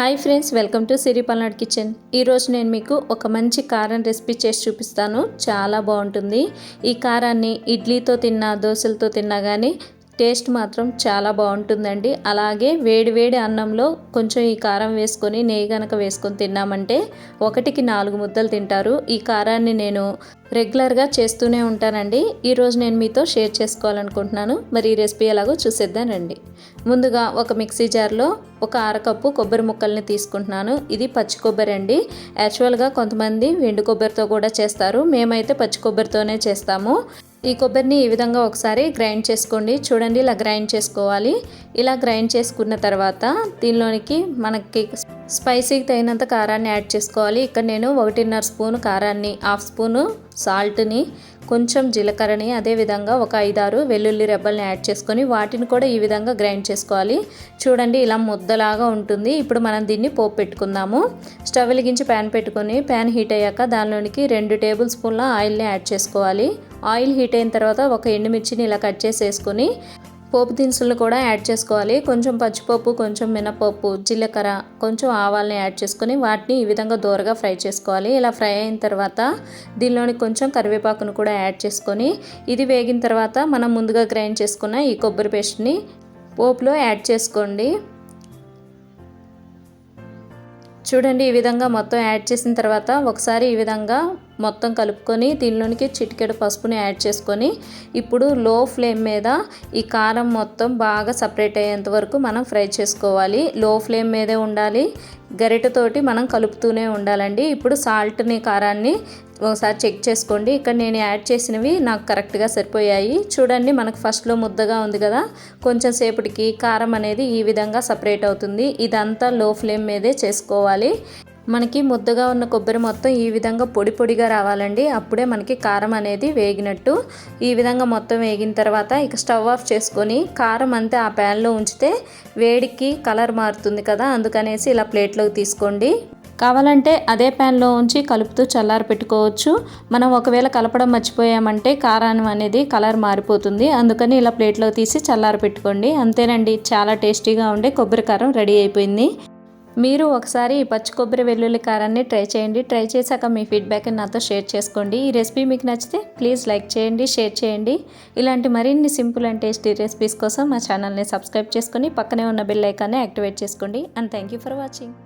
Hi friends welcome to Siri Palnadu kitchen. ఈరోజు నేను మీకు ఒక మంచి కారం రెసిపీ చేసి చూపిస్తాను. చాలా బాగుంటుంది. ఈ కారాన్ని ఇడ్లీతో తిన్నా దోశలతో తిన్నా కానీ టేస్ట్ మాత్రం చాలా బాగుంటుందండి. అలాగే వేడివేడి అన్నంలో కొంచెం ఈ కారం వేసుకొని నెయ్యి గనక వేసుకొని తిన్నామంటే ఒకటికి నాలుగు ముద్దలు తింటారు. ఈ కారాన్ని నేను రెగ్యులర్గా చేస్తూనే ఉంటానండి. ఈరోజు నేను మీతో షేర్ చేసుకోవాలనుకుంటున్నాను. మరి ఈ రెసిపీ ఎలాగో చూసేద్దానండి ముందుగా ఒక మిక్సీ జార్లో ఒక అరకప్పు కొబ్బరి ముక్కల్ని తీసుకుంటున్నాను. ఇది పచ్చి కొబ్బరి అండి. యాక్చువల్గా కొంతమంది వెండు కొబ్బరితో కూడా చేస్తారు. మేమైతే పచ్చి కొబ్బరితోనే చేస్తాము. ఈ కొబ్బరిని ఈ విధంగా ఒకసారి గ్రైండ్ చేసుకోండి. చూడండి ఇలా గ్రైండ్ చేసుకోవాలి. ఇలా గ్రైండ్ చేసుకున్న తర్వాత దీనిలోనికి మనకి స్పైసీకి తగినంత కారాన్ని యాడ్ చేసుకోవాలి. ఇక్కడ నేను ఒకటిన్నర స్పూన్ కారాన్ని హాఫ్ స్పూను సాల్ట్ని కొంచెం జీలకర్రని అదేవిధంగా ఒక ఐదారు వెల్లుల్లి రెబ్బల్ని యాడ్ చేసుకొని వాటిని కూడా ఈ విధంగా గ్రైండ్ చేసుకోవాలి. చూడండి ఇలా ముద్దలాగా ఉంటుంది. ఇప్పుడు మనం దీన్ని పోపు పెట్టుకుందాము. స్టవ్ వెలిగించి ప్యాన్ పెట్టుకొని ప్యాన్ హీట్ అయ్యాక దానిలోనికి రెండు టేబుల్ స్పూన్ల ఆయిల్ని యాడ్ చేసుకోవాలి. ఆయిల్ హీట్ అయిన తర్వాత ఒక ఎండుమిర్చిని ఇలా కట్ చేసి వేసుకొని పోపు దినుసులు కూడా యాడ్ చేసుకోవాలి. కొంచెం పచ్చిపప్పు కొంచెం మినపప్పు జీలకర్ర కొంచెం ఆవాలని యాడ్ చేసుకొని వాటిని ఈ విధంగా దూరగా ఫ్రై చేసుకోవాలి. ఇలా ఫ్రై అయిన తర్వాత దీనిలోని కొంచెం కరివేపాకును కూడా యాడ్ చేసుకొని ఇది వేగిన తర్వాత మనం ముందుగా గ్రైండ్ చేసుకున్న ఈ కొబ్బరి పేస్ట్ని పోపులో యాడ్ చేసుకోండి. చూడండి ఈ విధంగా మొత్తం యాడ్ చేసిన తర్వాత ఒకసారి ఈ విధంగా మొత్తం కలుపుకొని దీనిలోనికి చిటికెడు పసుపుని యాడ్ చేసుకొని ఇప్పుడు లో ఫ్లేమ్ మీద ఈ కారం మొత్తం బాగా సపరేట్ అయ్యేంత వరకు మనం ఫ్రై చేసుకోవాలి. లో ఫ్లేమ్ మీదే ఉండాలి. గరిటతోటి మనం కలుపుతూనే ఉండాలండి. ఇప్పుడు సాల్ట్ని కారాన్ని ఒకసారి చెక్ చేసుకోండి. ఇక్కడ నేను యాడ్ చేసినవి నాకు కరెక్ట్గా సరిపోయాయి. చూడండి మనకు ఫస్ట్లో ముద్దగా ఉంది కదా. కొంచెం సేపటికి కారం అనేది ఈ విధంగా సపరేట్ అవుతుంది. ఇదంతా లో ఫ్లేమ్ మీదే చేసుకోవాలి. మనకి ముద్దగా ఉన్న కొబ్బరి మొత్తం ఈ విధంగా పొడి పొడిగా రావాలండి. అప్పుడే మనకి కారం అనేది వేగినట్టు. ఈ విధంగా మొత్తం వేగిన తర్వాత ఇక స్టవ్ ఆఫ్ చేసుకొని కారం అంతే ఆ ప్యాన్లో ఉంచితే వేడికి కలర్ మారుతుంది కదా అందుకనేసి ఇలా ప్లేట్లోకి తీసుకోండి. కావాలంటే అదే ప్యాన్లో ఉంచి కలుపుతూ చల్లారి పెట్టుకోవచ్చు. మనం ఒకవేళ కలపడం మర్చిపోయామంటే కారం అనేది కలర్ మారిపోతుంది. అందుకని ఇలా ప్లేట్లో తీసి చల్లారి పెట్టుకోండి. అంతేనండి చాలా టేస్టీగా ఉండే కొబ్బరి కారం రెడీ అయిపోయింది. మీరు ఒకసారి ఈ పచ్చి కొబ్బరి వెల్లుల్లి కారాన్ని ట్రై చేయండి. ట్రై చేశాక మీ ఫీడ్బ్యాక్ నాతో షేర్ చేసుకోండి. ఈ రెసిపీ మీకు నచ్చితే ప్లీజ్ లైక్ చేయండి షేర్ చేయండి. ఇలాంటి మరిన్ని సింపుల్ అండ్ టేస్టీ రెసిపీస్ కోసం మా ఛానల్ని సబ్స్క్రైబ్ చేసుకొని పక్కనే ఉన్న బెల్ ఐకాన్ని యాక్టివేట్ చేసుకోండి. And thank you for watching.